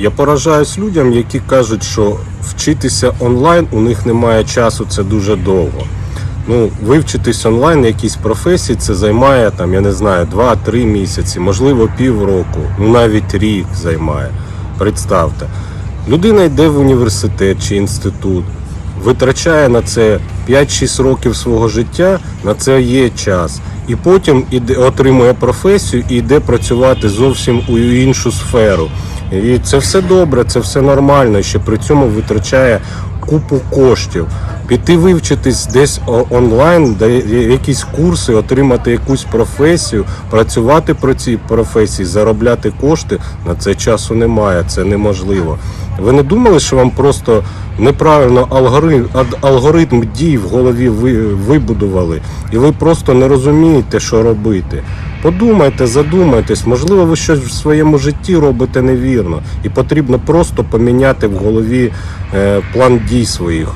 Я поражаюсь людям, які кажуть, що вчитися онлайн у них немає часу, це дуже довго. Ну, вивчитись онлайн якійсь професії це займає там, я не знаю, 2-3 місяці, можливо, півроку, ну навіть рік займає. Представте. Людина йде в університет чи інститут, витрачає на це 5-6 років свого життя, на це є час. І потім іде, отримує професію і йде працювати зовсім у іншу сферу. І це все добре, це все нормально, що при цьому витрачає купу коштів. Піти вивчитись десь онлайн, якісь курси, отримати якусь професію, працювати про цій професії, заробляти кошти на це часу немає, це неможливо. Ви не думали, що вам просто неправильно алгоритм, алгоритм дій в голові ви, вибудували, і ви просто не розумієте, що робити. Подумайте, задумайтесь, можливо, ви щось в своєму житті робите невірно, і потрібно просто поміняти в голові е, план дій своїх.